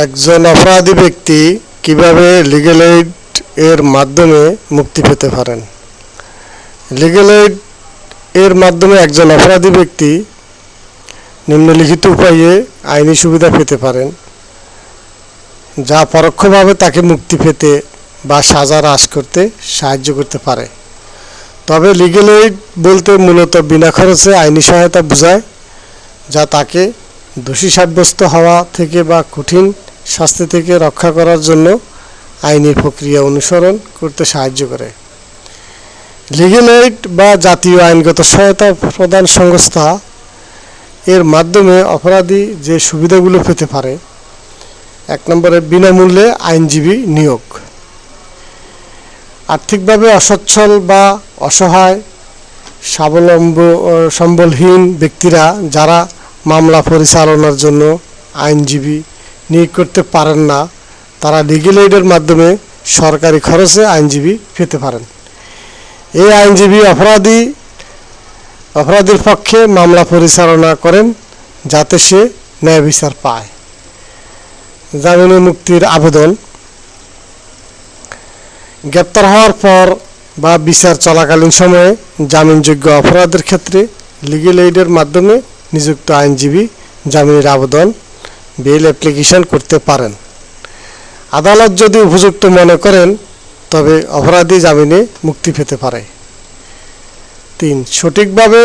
একজন অপরাধী ব্যক্তি কীভাবে লিগেল এইড এর মাধ্যমে মুক্তি পেতে পারেন? লিগেল এইড এর মাধ্যমে একজন অপরাধী ব্যক্তি নিম্নলিখিত উপায়ে আইনি সুবিধা পেতে পারেন, যা পরোক্ষভাবে তাকে মুক্তি পেতে বা সাজা হ্রাস করতে সাহায্য করতে পারে। তবে লিগেল এইড বলতে মূলত বিনা খরচে আইনি সহায়তা বোঝায়, যা তাকে দোষী সাব্যস্ত হওয়া থেকে বা কঠিন শাস্তি থেকে রক্ষা করার জন্য আইনি প্রক্রিয়া অনুসরণ করতে সাহায্য করে। লিগেল এইড বা জাতীয় আইনগত সহায়তা প্রদান সংস্থা এর মাধ্যমে অপরাধী যে সুবিধাগুলো পেতে পারে, এক নম্বরে বিনামূল্যে আইনজীবী নিয়োগ। আর্থিকভাবে অসচ্ছল বা অসহায়, স্বাবলম্ব সম্বলহীন ব্যক্তিরা যারা মামলা পরিচালনার জন্য আইনজীবী নিয়োগ করতে পারেন না। তারা লিগেল এইডের মাধ্যমে সরকারি খরচে আইনজীবী পেতে পারেন। এই আইনজীবী অপরাধী, অপরাধীর পক্ষে মামলা পরিচালনা করেন যাতে সে ন্যায় বিচার পায়। জামিনে মুক্তির আবেদন। গ্রেপ্তার হওয়ার পর বা বিচার চলাকালীন সময়ে জামিনযোগ্য অপরাধের ক্ষেত্রে লিগেল এইডের মাধ্যমে নিযুক্ত আইনজীবী জামিনের আবেদন বেল অ্যাপ্লিকেশন করতে পারেন। আদালত যদি উপযুক্ত মনে করেন, তবে অপরাধী জামিনে মুক্তি পেতে পারে। তিন, সঠিকভাবে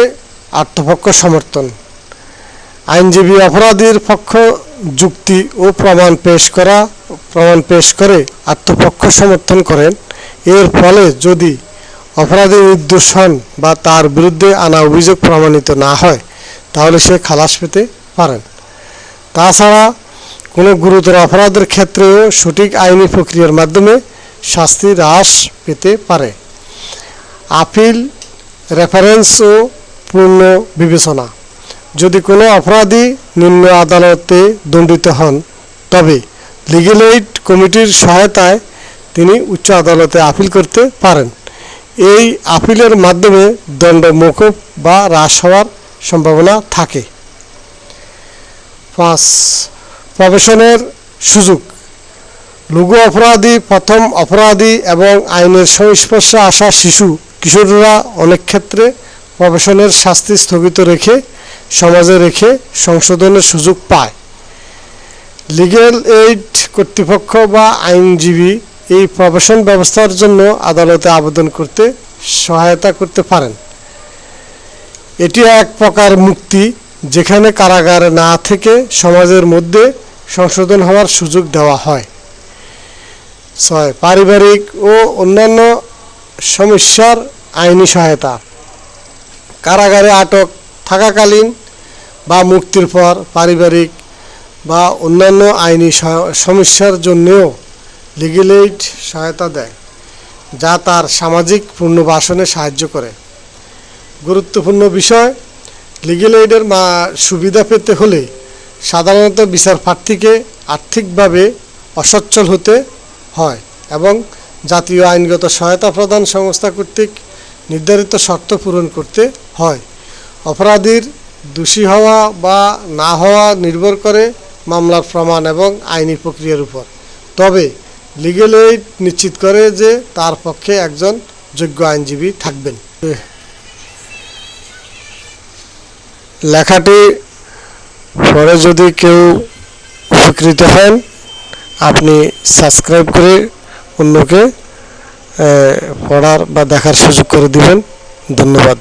আত্মপক্ষ সমর্থন। আইনজীবী অপরাধীর পক্ষ যুক্তি ও প্রমাণ পেশ করা, প্রমাণ পেশ করে আত্মপক্ষ সমর্থন করেন। এর ফলে যদি অপরাধী নির্দোষ হন বা তার বিরুদ্ধে আনা অভিযোগ প্রমাণিত না হয় তাহলে সে খালাস পেতে পারেন। তাছাড়া কোনো গুরুতর অপরাধের ক্ষেত্রেও সঠিক আইনি প্রক্রিয়ার মাধ্যমে শাস্তি হ্রাস পেতে পারে। আপিল, রেফারেন্স ও পূর্ণ বিবেচনা। যদি কোনো অপরাধী নিম্ন আদালতে দণ্ডিত হন, তবে লিগেল এইড কমিটির সহায়তায় তিনি উচ্চ আদালতে আপিল করতে পারেন। এই আপিলের মাধ্যমে দণ্ড মকুব বা হ্রাস হওয়ার সম্ভাবনা থাকে। পাঁচ, প্রবেশনের সুযোগ। লঘু অপরাধী, প্রথম অপরাধী এবং আইনের সংস্পর্শে আসা শিশু, কিশোররা অনেক ক্ষেত্রে প্রবেশনের শাস্তি স্থগিত রেখে, সমাজে রেখে সংশোধনের সুযোগ পায়। লিগেল এইড কর্তৃপক্ষ বা আইনজীবী এই প্রবেশন ব্যবস্থার জন্য আদালতে আবেদন করতে সহায়তা করতে পারেন। এটি এক প্রকার মুক্তি যেখানে কারাগার না থেকে সমাজের মধ্যে সংশোধন হওয়ার সুযোগ দেওয়া হয়। ছয়, পারিবারিক ও অন্যান্য সমস্যার আইনি সহায়তা। কারাগারে আটক থাকাকালীন বা মুক্তির পর পারিবারিক বা অন্যান্য আইনি সমস্যার জন্যেও লিগেল এইড সহায়তা দেয়, যা তার সামাজিক পুনর্বাসনে সাহায্য করে। গুরুত্বপূর্ণ বিষয়। লিগেল এইডের মা সুবিধা পেতে হলে সাধারণত বিচার প্রার্থীকে আর্থিকভাবে অসচ্ছল হতে হয় এবং জাতীয় আইনগত সহায়তা প্রদান সংস্থা কর্তৃক নির্ধারিত শর্ত পূরণ করতে হয়। অপরাধীর দোষী হওয়া বা না হওয়া নির্ভর করে মামলার প্রমাণ এবং আইনি প্রক্রিয়ার উপর। তবে লিগেল এইড নিশ্চিত করে যে তার পক্ষে একজন যোগ্য আইনজীবী থাকবেন। লেখাটি পরে যদি কেউ উপকৃত হন, আপনি সাবস্ক্রাইব করে অন্যকে পড়ার বা দেখার সুযোগ করে দিবেন। ধন্যবাদ।